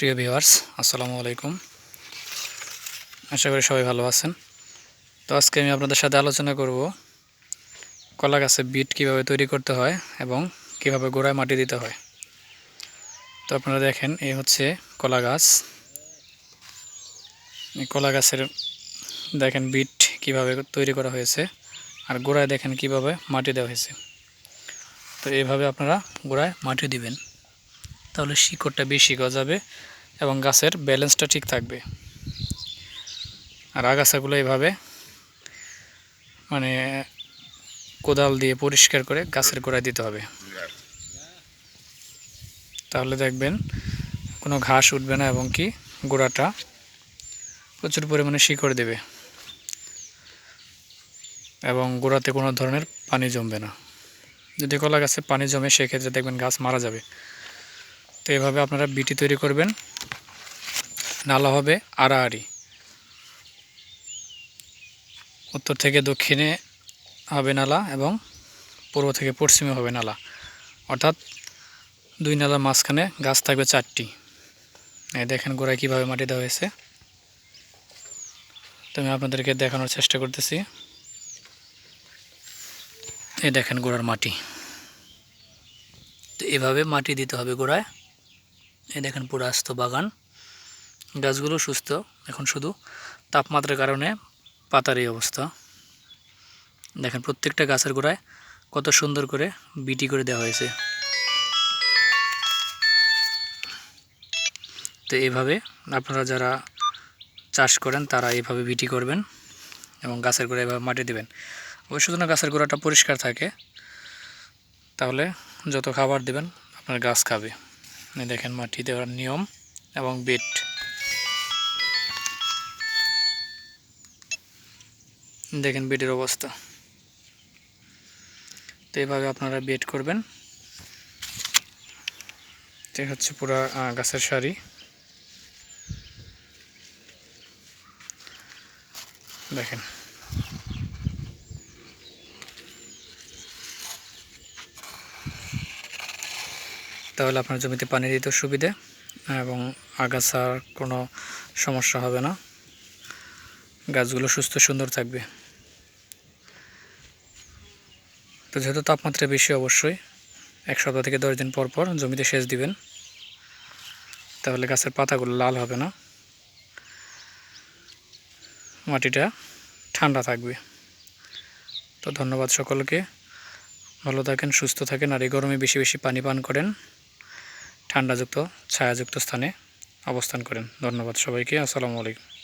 প্রিয় ভিউয়ার্স, আসসালামু আলাইকুম। আশা করি সবাই ভালো আছেন। তো আজকে আমি আপনাদের সাথে আলোচনা করব কলা গাছে বিট কীভাবে তৈরি করতে হয় এবং কীভাবে গোড়ায় মাটি দিতে হয়। তো আপনারা দেখেন, এই হচ্ছে কলা গাছ। কলা গাছের দেখেন বিট কীভাবে তৈরি করা হয়েছে আর গোড়ায় দেখেন কীভাবে মাটি দেওয়া হয়েছে। তো এইভাবে আপনারা গোড়ায় মাটি দিবেন। তাহলে শিকড়টা বেশি গজাবে এবং গাছের ব্যালেন্সটা ঠিক থাকবে। আর আগাছাগুলো এভাবে মানে কোদাল দিয়ে পরিষ্কার করে গাছের গোড়ায় দিতে হবে। তাহলে দেখবেন কোনো ঘাস উঠবে না এবং কি গোড়াটা প্রচুর পরিমাণে শিকড় দেবে এবং গোড়াতে কোনো ধরনের পানি জমবে না। যদি কলা গাছে পানি জমে, সেক্ষেত্রে দেখবেন গাছ মারা যাবে। তো এভাবে আপনারা বিটি তৈরি করবেন। নালা হবে আড়াআড়ি। উত্তর থেকে দক্ষিণে হবে নালা এবং পূর্ব থেকে পশ্চিমে হবে নালা। অর্থাৎ দুই নালার মাঝখানে গাছ থাকবে চারটি। এই দেখেন গোড়ায় কীভাবে মাটি দেওয়া হয়েছে। তো আমি আপনাদেরকে দেখানোর চেষ্টা করতেছি। এই দেখেন গোড়ার মাটি। তো এভাবে মাটি দিতে হবে গোড়ায়। এই দেখেন পুরো আস্ত বাগান। গাছগুলো সুস্থ, এখন শুধু তাপমাত্রার কারণে পাতার এই অবস্থা। দেখেন প্রত্যেকটা গাছের গোড়ায় কত সুন্দর করে বিটি করে দেওয়া হয়েছে। তো এভাবে আপনারা যারা চাষ করেন, তারা এভাবে বিটি করবেন এবং গাছের গোড়ায় এভাবে মাটি দেবেন। অবশ্যই যেন গাছের গোড়াটা পরিষ্কার থাকে, তাহলে যত খাবার দেবেন আপনার গাছ খাবে। এই দেখেন মাটি দেওয়ার নিয়ম এবং বেড। দেখেন বেডের অবস্থা। তো এইভাবে আপনারা বেড করবেন। হচ্ছে পুরা গাছের সারি। দেখেন। তাহলে আপনার জমিতে পানি দিতে সুবিধে এবং আগাছার কোনো সমস্যা হবে না। গাছগুলো সুস্থ সুন্দর থাকবে। তো যেহেতু তাপমাত্রা বেশি অবশ্যই, এক সপ্তাহ থেকে দশ দিন পর পর জমিতে সেচ দিবেন, তাহলে গাছের পাতাগুলো লাল হবে না। মাটিটা ঠান্ডা থাকবে। তো ধন্যবাদ সকলকে। ভালো থাকেন, সুস্থ থাকেন, আর এই গরমে বেশি বেশি পানি পান করেন। ঠান্ডাযুক্ত ছায়াযুক্ত স্থানে অবস্থান করেন। ধন্যবাদ সবাইকে আসসালামু আলাইকুম।